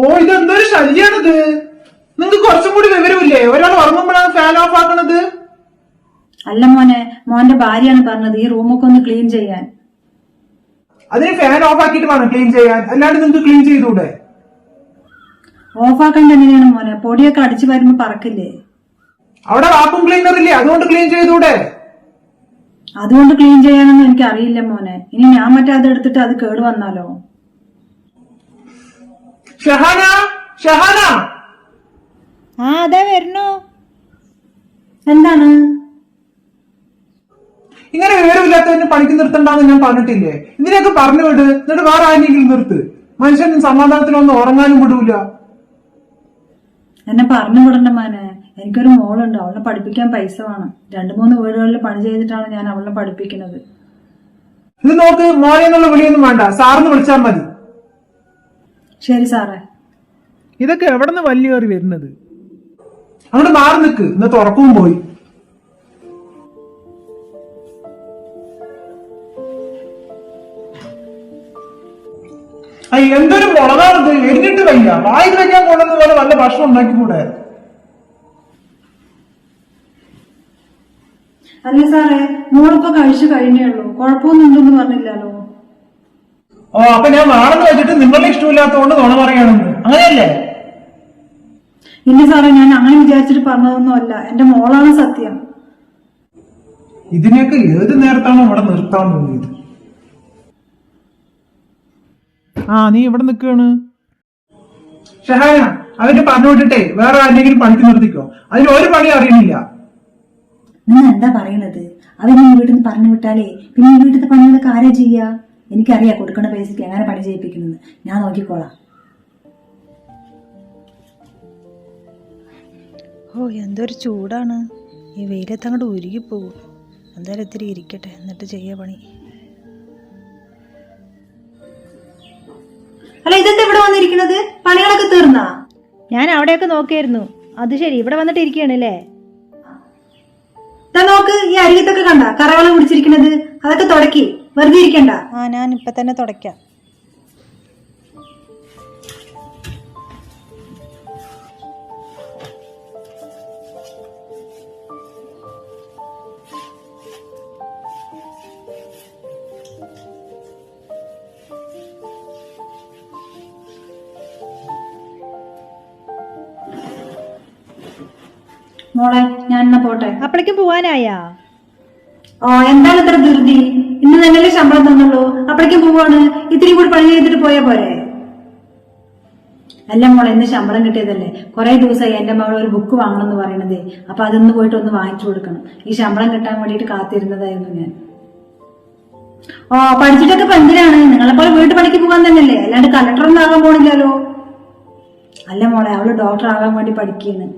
ഓ ഇത് എന്തൊരു ശല്യാണിത്? നിങ്ങക്ക് കുറച്ചും കൂടി വിവരമില്ലേ? ഒരാൾ ഉറങ്ങുമ്പോഴാണ് ഫാൻ ഓഫ് ആക്കണത്. അല്ല മോനെ മോന്റെ ഭാര്യയാണ് പറഞ്ഞത് ഈ റൂമൊക്കെ ഒന്ന് ക്ലീൻ ചെയ്യാൻ. അതിന് ഫാൻ ഓഫ് ആക്കിയിട്ട് വേണം ക്ലീൻ ചെയ്യാൻ. അല്ലാണ്ട് നിങ്ങക്ക് ക്ലീൻ ചെയ്തൂടെ ഓഫ് ആക്കേണ്ട എങ്ങനെയാണ് മോനെ? പൊടിയൊക്കെ അടിച്ചു വരുമ്പോ പറക്കില്ലേ? അവിടെ വാക്കും ക്ലീനർ ഇല്ലേ? അതുകൊണ്ട് ക്ലീൻ ചെയ്തൂടെ അതുകൊണ്ട് ക്ലീൻ ചെയ്യാനൊന്നും എനിക്ക് അറിയില്ല മോനെ. ഇനി ഞാൻ മറ്റേ അത് എടുത്തിട്ട് അത് കേട് വന്നാലോ? ഷഹാന ഷഹാന. ആ അതെ വരുന്നു. എന്താണ്? ഇങ്ങനെ വിവരമില്ലാത്തതിന് പണിക്ക് നിർത്തണ്ടെന്ന് ഞാൻ പറഞ്ഞിട്ടില്ലേ? ഇതിനൊക്കെ പറഞ്ഞു വിട്. എന്നിട്ട് വേറെ ആരെങ്കിലും നിർത്ത്. മനുഷ്യൻ സമാധാനത്തിനൊന്നും ഉറങ്ങാനും വിടൂല. എന്നെ പറഞ്ഞു വിടണ്ട മോനെ. എനിക്കൊരു മോളുണ്ട്. അവളെ പഠിപ്പിക്കാൻ പൈസ വേണം. രണ്ടു മൂന്ന് വീടുകളിൽ പണി ചെയ്തിട്ടാണ് ഞാൻ അവളെ പഠിപ്പിക്കുന്നത്. ഇത് നോക്ക് മോനെ എന്നുള്ള വിളിയൊന്നും വേണ്ട. സാറിന് വിളിച്ചാൽ മതി. ശരി സാറേ. ഇതൊക്കെ എവിടെ നിന്ന് വലിയേറി വരുന്നത്? അങ്ങോട്ട് മാറി നിൽക്ക് ഇന്നത്തെ ഉറക്കവും പോയി. അയ്യ എന്തൊരു മുളകാണത് എരിഞ്ഞിട്ട് വയ്യ വായിൽ വയ്ക്കാൻ കൊണ്ടുവന്ന പോലെ നല്ല ഭക്ഷണം ഉണ്ടാക്കിക്കൂടെ? അല്ല സാറേ മോളിപ്പോ കഴിച്ചു കഴിഞ്ഞേ ഉള്ളൂ. കുഴപ്പമൊന്നും ഉണ്ടെന്ന് പറഞ്ഞില്ലല്ലോ. ഓ അപ്പൊ ഞാൻ വേണമെന്ന് വെച്ചിട്ട് നിങ്ങളുടെ ഇഷ്ടമില്ലാത്തതുകൊണ്ട് നുണ പറയണമെന്ന് അങ്ങനെയല്ലേ? ഇല്ല സാറേ ഞാൻ അങ്ങനെ വിചാരിച്ചിട്ട് പറഞ്ഞതൊന്നും അല്ല എന്റെ മോളാണ് സത്യം. ഇതിനെയൊക്കെ ഏത് നേരത്താണോ ഇവിടെ നിർത്താൻ തോന്നിയത് ആ നീ ഇവിടെ നിൽക്കാണ് ഷഹാന അവന്റെ പറഞ്ഞു വിട്ടിട്ടേ വേറെ ആരെങ്കിലും പണിക്ക് നിർത്തിക്കോ. അതിന് ഒരു പണി അറിയണില്ല നീ എന്താ പറയണത് അവനെ വീട്ടിൽ നിന്ന് പറഞ്ഞു വിട്ടാലേ പിന്നെ ഈ വീട്ടിലത്തെ പണികളൊക്കെ ആരാ ചെയ്യാ? എനിക്കറിയാം കൊടുക്കണ പൈസക്ക് എങ്ങനെ പണി ചെയ്യിപ്പിക്കുന്നത്. ഞാൻ നോക്കിക്കോളാം. ഓ എന്തൊരു ചൂടാണ്. ഈ വെയിലത്ത് അങ്ങോട്ട് ഉരുകിപ്പോകും. എന്തായാലും ഇത്തിരി ഇരിക്കട്ടെ എന്നിട്ട് ചെയ്യാ പണി. അല്ല ഇതെന്താ ഇവിടെ വന്നിരിക്കുന്നത്? പണികളൊക്കെ തീർന്നാ? ഞാൻ അവിടെയൊക്കെ നോക്കിയായിരുന്നു. അത് ശരി ഇവിടെ വന്നിട്ട് ഇരിക്കുകയാണല്ലേ അല്ലേ? നോക്ക് ഈ അരികത്തൊക്കെ കണ്ട കറവളം പിടിച്ചിരിക്കുന്നത് അതൊക്കെ തുടക്കി. വെറുതെ ഇരിക്കണ്ട ആ ഞാൻ ഇപ്പൊ തന്നെ തുടയ്ക്കാം. മോളെ ഞാൻ എന്നാ പോട്ടെ. അപ്പോഴേക്കും പോവാനായാ? ഓ എന്താണ് ഇത്ര ധൃതി? ഇന്ന് തന്നെയല്ലേ ശമ്പളം തന്നുള്ളൂ അപ്പോഴേക്കും പോവാണ് ഇത്തിരി കൂടി പണി ചെയ്തിട്ട് പോയാ പോരെ. അല്ല മോളെ ഇന്ന് ശമ്പളം കിട്ടിയതല്ലേ. കുറെ ദിവസമായി എന്റെ മകൾ ഒരു ബുക്ക് വാങ്ങണം എന്ന് പറയണത്. അപ്പൊ അതൊന്ന് പോയിട്ട് ഒന്ന് വാങ്ങിച്ചു കൊടുക്കണം. ഈ ശമ്പളം കിട്ടാൻ വേണ്ടിയിട്ട് കാത്തിരുന്നതായിരുന്നു ഞാൻ. ഓ പഠിച്ചിട്ടൊക്കെ ഇപ്പൊ എന്തിനാണ്? നിങ്ങളെപ്പോലെ വീട്ടു പണിക്ക് പോകാൻ തന്നെയല്ലേ. അല്ലാണ്ട് കലക്ടറൊന്നും ആകാൻ പോണില്ലല്ലോ. അല്ല മോളെ അവൾ ഡോക്ടർ ആകാൻ വേണ്ടി പഠിക്കുകയാണ്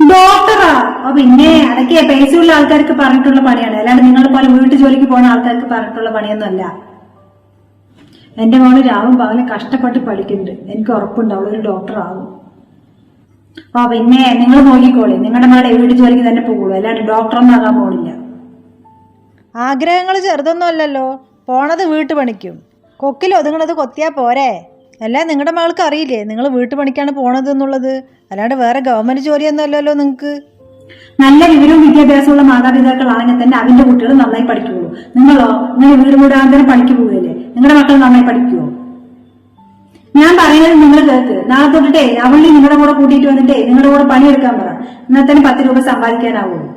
ഡോക്ടറാ? പിന്നെ അതൊക്കെ പൈസയുള്ള ആൾക്കാർക്ക് പറഞ്ഞിട്ടുള്ള പണിയാണ്. അല്ലാണ്ട് നിങ്ങളെ പോലെ വീട്ടു ജോലിക്ക് പോകുന്ന ആൾക്കാർക്ക് പറഞ്ഞിട്ടുള്ള പണിയൊന്നുമല്ല. എന്റെ മോൾ രാവും പകലെ കഷ്ടപ്പെട്ട് പഠിക്കുന്നുണ്ട്. എനിക്ക് ഉറപ്പുണ്ട് അവളൊരു ഡോക്ടർ ആകും അപ്പൊ പിന്നെ നിങ്ങൾ നോക്കിക്കോളി. നിങ്ങളുടെ മകളെ വീട്ടു ജോലിക്ക് തന്നെ പോകുള്ളൂ അല്ലാണ്ട് ഡോക്ടറൊന്നും ആകാൻ പോണില്ല. ആഗ്രഹങ്ങൾ ചെറുതൊന്നും അല്ലല്ലോ പോണത് വീട്ടുപണിക്കും കൊക്കിലോ ഒതുങ്ങണത് കൊത്തിയാ പോരെ. അല്ല നിങ്ങളുടെ മകൾക്ക് അറിയില്ലേ? നിങ്ങൾ വീട്ടുപണിക്കാണ് പോണത് എന്നുള്ളത്. അല്ലാണ്ട് വേറെ ഗവൺമെന്റ് ജോലിയൊന്നും അല്ലല്ലോ നിങ്ങൾക്ക് നല്ല വിവരവും വിദ്യാഭ്യാസമുള്ള മാതാപിതാക്കളാണെങ്കിൽ തന്നെ അതിന്റെ കുട്ടികൾ നന്നായി പഠിക്കുള്ളൂ. നിങ്ങളോ? നിങ്ങൾ വീട് കൂടാതെ പഠിക്കു പോവുകയല്ലേ? നിങ്ങളുടെ മക്കൾ നന്നായി പഠിക്കുമോ ഞാൻ പറയുന്നത് നിങ്ങൾ കേൾക്ക്. നാളെ തൊട്ടിട്ടേ അവളി നിങ്ങളുടെ കൂടെ കൂട്ടിയിട്ട് വന്നിട്ടേ നിങ്ങളുടെ കൂടെ പണിയെടുക്കാൻ പറ. എന്നാൽ തന്നെ പത്ത് രൂപ സമ്പാദിക്കാനാവുള്ളൂ.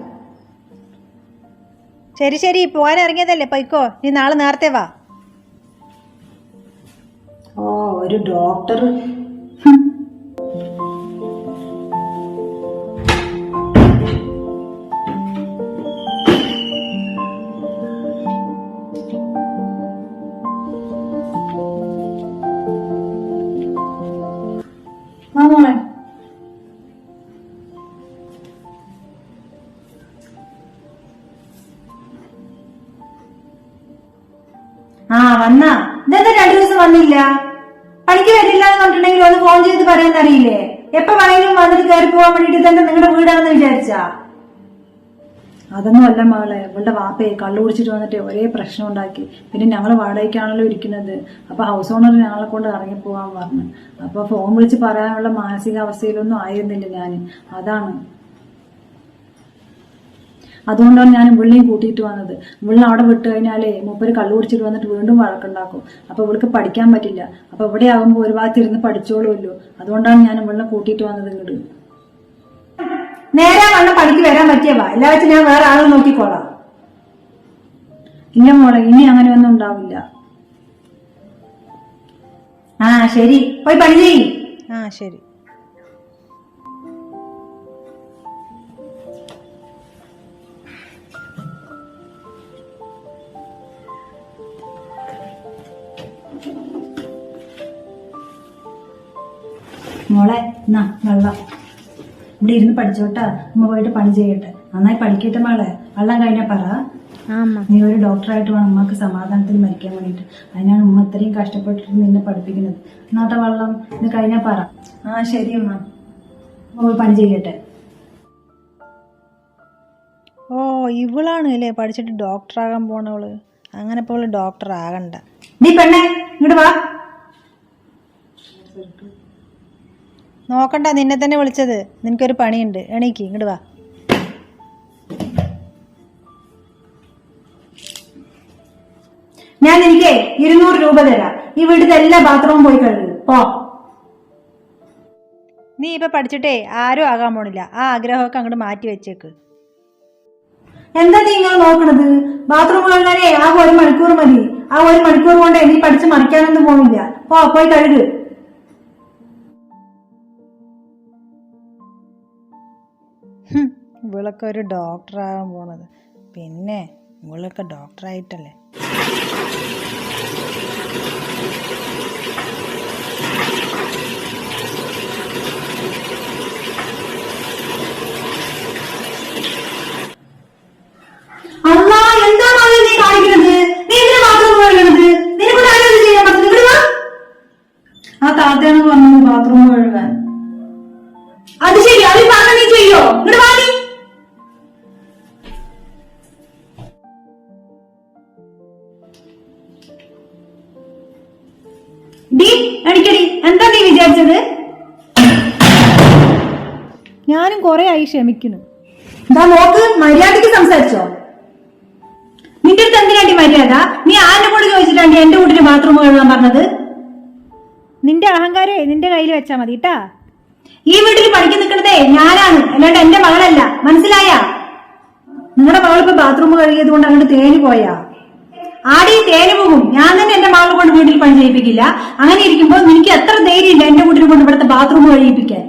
ശരി ശരി. പോകാൻ ഇറങ്ങിയതല്ലേ? പൊയ്ക്കോ. നീ നാളെ നേരത്തെ വാ. ഓ ഒരു ഡോക്ടർ ആ വന്നാ. ഇതെന്താ രണ്ടു ദിവസം വന്നില്ല? പണിക്ക് വരില്ല എന്ന് പറഞ്ഞിട്ടുണ്ടെങ്കിൽ ഒന്ന് ഫോൺ ചെയ്ത് പറയാൻ അറിയില്ലേ? എപ്പോ വേണമെങ്കിലും വന്നിട്ട് കയറി പോവാൻ വേണ്ടിട്ട് തന്നെ നിങ്ങളുടെ വീടാണെന്ന് വിചാരിച്ചാ? അതൊന്നും അല്ല മകളെ. ഇവളുടെ വാപ്പയെ കള്ളു കുടിച്ചിട്ട് വന്നിട്ട് ഒരേ പ്രശ്നം ഉണ്ടാക്കി. പിന്നെ ഞങ്ങൾ വാടകയ്ക്കാണല്ലോ ഇരിക്കുന്നത്. അപ്പൊ ഹൗസ് ഓണർ ഞങ്ങളെ കൊണ്ട് ഇറങ്ങിപ്പോവാൻ പറഞ്ഞു. അപ്പൊ ഫോൺ വിളിച്ച് പറയാനുള്ള മാനസികാവസ്ഥയിലൊന്നും ആയിരുന്നില്ല ഞാൻ അതാണ്. അതുകൊണ്ടാണ് ഞാൻ ഇവിളിനെയും കൂട്ടിയിട്ട് വന്നത്. ഇവിളിനെ അവിടെ വിട്ട് കഴിഞ്ഞാലേ മൂപ്പര് കള്ളു കുടിച്ചിട്ട് വന്നിട്ട് വീണ്ടും വഴക്കുണ്ടാക്കും. അപ്പൊ ഇവൾക്ക് പഠിക്കാൻ പറ്റില്ല. അപ്പൊ ഇവിടെ ആകുമ്പോൾ ഒരു ഭാഗത്ത് ഇരുന്ന് പഠിച്ചോളുമല്ലോ. അതുകൊണ്ടാണ് ഞാൻ ഇവിളിനെ കൂട്ടിയിട്ട് വന്നത് ഇങ്ങോട്ട് നേരെ വണ്ണം പണിക്ക് വരാൻ പറ്റിയവാ എല്ലാ വെച്ച് ഞാൻ വേറെ ആളെ നോക്കിക്കോളാം. ഇല്ല മോളെ ഇനി അങ്ങനെ ഒന്നും ഉണ്ടാവില്ല. ആ ശരി. പോയി പണി ആ ശരി. മോളെ എന്നാ വെള്ളം. ഇവിടെ ഇരുന്ന് പഠിച്ചോട്ടാ. അമ്മ പോയിട്ട് പണി ചെയ്യട്ടെ. നന്നായി പഠിക്കട്ടെ മോളെ. വെള്ളം കഴിഞ്ഞാ പറ. നീ ഒരു ഡോക്ടറായിട്ട് വേണം. അമ്മയ്ക്ക് സമാധാനത്തിൽ മരിക്കാൻ വേണ്ടിട്ട് അതിനാണ് ഉമ്മ ഇത്രയും കഷ്ടപ്പെട്ടിട്ട് നിന്നെ പഠിപ്പിക്കുന്നത്. എന്നാട്ടെ വെള്ളം? ഇത് കഴിഞ്ഞാ പറ. ആ ശരി അമ്മ അമ്മ പോയി പണി ചെയ്യട്ടെ. ഓ ഇവളാണ് അല്ലേ പഠിച്ചിട്ട് ഡോക്ടറാകാൻ പോണവൾ? അങ്ങനെ ഇപ്പോൾ ഡോക്ടർ ആകണ്ട നീ പെണ്ണേ ഇങ്ങോട്ട് വാ. നോക്കണ്ട നിന്നെ തന്നെ വിളിച്ചത്. നിനക്കൊരു പണിയുണ്ട്. എണീക്ക് ഇങ്ങോട്ട് വാ. ഞാൻ എനിക്ക് ഇരുന്നൂറ് രൂപ തരാം. ഈ വീട്ടിലെ എല്ലാ ബാത്റൂമും പോയി കഴുകും. പോ. നീ ഇപ്പൊ പഠിച്ചിട്ടേ ആരും ആകാൻ പോണില്ല. ആ ആഗ്രഹമൊക്കെ അങ്ങോട്ട് മാറ്റി വെച്ചേക്ക്. എന്താ നീ ഇങ്ങനെ നോക്കണത്? ബാത്റൂം കഴുകാനേ ആ ഒരു മണിക്കൂർ മതി. ആ ഒരു മണിക്കൂർ കൊണ്ട് നീ പഠിച്ച് മറിക്കാനൊന്നും പോകുന്നില്ല പോ പോയി കഴുകു. ഇവളൊക്കെ ഒരു ഡോക്ടറാകാൻ പോണത്. പിന്നെ ഇവളൊക്കെ ഡോക്ടറായിട്ടല്ലേ? താത്തയാണ് പറഞ്ഞത് ബാത്റൂം കഴുകാൻ അത് ശരി അത് പറഞ്ഞ നീ ചെയ്യോ? ഇവിടെ വാ ഞാനും കുറെ ആയി ക്ഷമിക്കുന്നു നോക്ക് മര്യാദയ്ക്ക് സംസാരിച്ചോ? നിന്റെ അടുത്ത് എന്തിനാണ്ടി മര്യാദ? നീ ആരുടെ കൂടെ ചോദിച്ചിട്ടാണ്ടി എന്റെ വീട്ടിന് ബാത്റൂം കഴുകാൻ പറഞ്ഞത്? നിന്റെ അഹങ്കാരേ നിന്റെ കയ്യിൽ വെച്ചാ മതി കേട്ടാ ഈ വീട്ടിൽ പഠിക്കാൻ നിൽക്കണതേ ഞാനാണ്. അല്ലാണ്ട് എന്റെ മകളല്ല. മനസ്സിലായ? നിങ്ങളുടെ മകൾ ഇപ്പൊ ബാത്റൂം കഴുകിയത് കൊണ്ട് അങ്ങോട്ട് തേനി പോയാ? ആടി തേനി പോകും. ഞാൻ തന്നെ എന്റെ മകളെ കൊണ്ട് വീട്ടിൽ പണി ചെയ്യിപ്പിക്കില്ല അങ്ങനെ ഇരിക്കുമ്പോൾ നിനക്ക് എത്ര ധൈര്യം ഇല്ല എന്റെ വീട്ടിൽ കൊണ്ട് ഇവിടുത്തെ ബാത്റൂം കഴിയിപ്പിക്കാൻ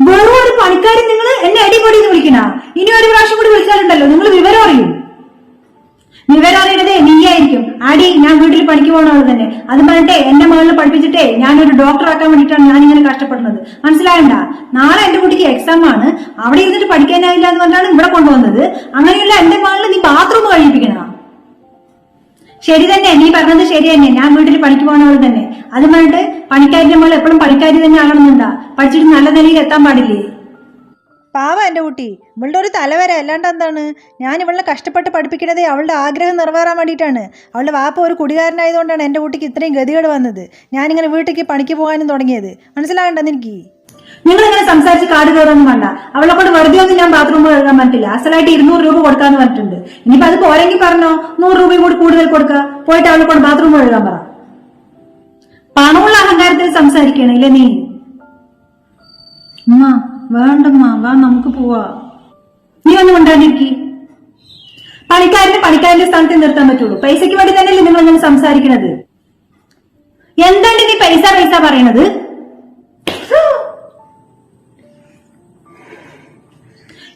വെറും ഒരു പണിക്കാരൻ നിങ്ങൾ എന്നെ അടിപൊളി എന്ന് വിളിക്കണ? ഇനി ഒരു പ്രാവശ്യം കൂടി വിളിച്ചാലുണ്ടല്ലോ നിങ്ങൾ വിവരം അറിയും. വിവരം അറിയണതേ നീയായിരിക്കും. ആടി ഞാൻ വീട്ടിൽ പണിക്ക് ആൾ തന്നെ. അത് പറഞ്ഞിട്ടേ എന്റെ മകളിനെ പഠിപ്പിച്ചിട്ടേ ഞാനൊരു ഡോക്ടർ ആക്കാൻ വേണ്ടിയിട്ടാണ് ഞാൻ ഇങ്ങനെ കഷ്ടപ്പെടുന്നത്. മനസ്സിലായണ്ട? നാളെ എന്റെ കുട്ടിക്ക് എക്സാം ആണ്. അവിടെ ഇരുന്നിട്ട് പഠിക്കാനായില്ല എന്ന് പറഞ്ഞാണ് ഇവിടെ കൊണ്ടുവന്നത്. അങ്ങനെയുള്ള എന്റെ മകളിൽ നീ ബാത്റൂം കഴിപ്പിക്കണ. ശരി തന്നെ നീ പറഞ്ഞത് ശരി തന്നെ. ഞാൻ വീട്ടിൽ പണിക്ക് ആൾ തന്നെ. അത് പറഞ്ഞിട്ട് പണിക്കാരിന്റെ മോളെ എപ്പോഴും പണിക്കാരി തന്നെ ആകണമെന്നുണ്ടാ. പഠിച്ചിട്ട് നല്ല നിലയിൽ എത്താൻ പാടില്ലേ? പാവ എന്റെ കുട്ടി. ഇവളുടെ ഒരു തലവര അല്ലാണ്ട് എന്താണ്? ഞാൻ ഇവളെ കഷ്ടപ്പെട്ട് പഠിപ്പിക്കണത് അവളുടെ ആഗ്രഹം നിറവേറാൻ വേണ്ടിയിട്ടാണ്. അവളുടെ വാപ്പ ഒരു കുടികാരനായതുകൊണ്ടാണ് എന്റെ കുട്ടിക്ക് ഇത്രയും ഗതികേട് വന്നത്. ഞാനിങ്ങനെ വീട്ടിലേക്ക് പണിക്ക് പോകാനും തുടങ്ങിയത്. മനസ്സിലാകണ്ടെന്ന് എനിക്ക് നിങ്ങൾ ഇങ്ങനെ സംസാരിച്ച് കാട് കയറൊന്നും വേണ്ട. അവളെ കൊണ്ട് വെറുതെ ഒന്നും ഞാൻ ബാത്റൂമിൽ കഴുകാൻ പറ്റില്ല. അസലായിട്ട് ഇരുന്നൂറ് രൂപ കൊടുക്കാന്ന് പറഞ്ഞിട്ടുണ്ട്. ഇനിയിപ്പോ അത് പോരെങ്കിൽ പറഞ്ഞോ? നൂറ് രൂപയും കൂടി കൂടുതൽ കൊടുക്കുക പോയിട്ട് അവളെ കൊണ്ട് ബാത്റൂമിൽ കഴുകാൻ പറ. പണമുള്ള അഹങ്കാരത്തിൽ സംസാരിക്കണല്ലേ നീ? ഉമ്മ വേണ്ടമ്മ വാ നമുക്ക് പോവാ. നീ ഒന്നും ഉണ്ടാണ്ടിരിക്കി പണിക്കാരനെ പണിക്കാരന്റെ സ്ഥാനത്ത് നിർത്താൻ പറ്റുള്ളൂ. പൈസയ്ക്ക് വേണ്ടി തന്നെയല്ലേ നിങ്ങൾ ഒന്നും സംസാരിക്കണത്. എന്താണ് നീ പൈസ പൈസ പറയണത്?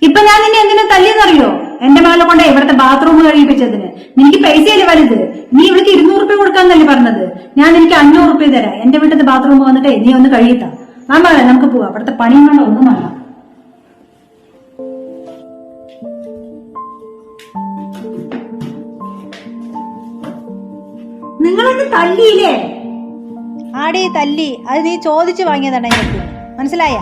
ഇപ്പൊ ഞാൻ നിന്നെ എന്തിനാ തല്ലിയെന്നറിയോ? എന്റെ മകളെ കൊണ്ട് ഇവിടുത്തെ ബാത്റൂം കഴിപ്പിച്ചതിന് നിനക്ക് പൈസയല്ലേ വലുത്? നീ ഇവിടേക്ക് ഇരുന്നൂറ് രൂപ കൊടുക്കാന്നല്ലേ പറഞ്ഞത്. ഞാൻ എനിക്ക് അഞ്ഞൂറ് റുപ്യ തരാം. എന്റെ വീട്ടിൽ ബാത്റൂം വന്നിട്ട് നീ ഒന്ന് കഴിയത്താ മാം പറയാം നമുക്ക് പോവാം. അവിടുത്തെ പണിയും കൊണ്ട് ഒന്നും നിങ്ങളെന്നെ തല്ലിയില്ലേ ആടി തല്ലി. അത് നീ ചോദിച്ചു വാങ്ങിയതാണ് എനിക്ക് മനസ്സിലായ?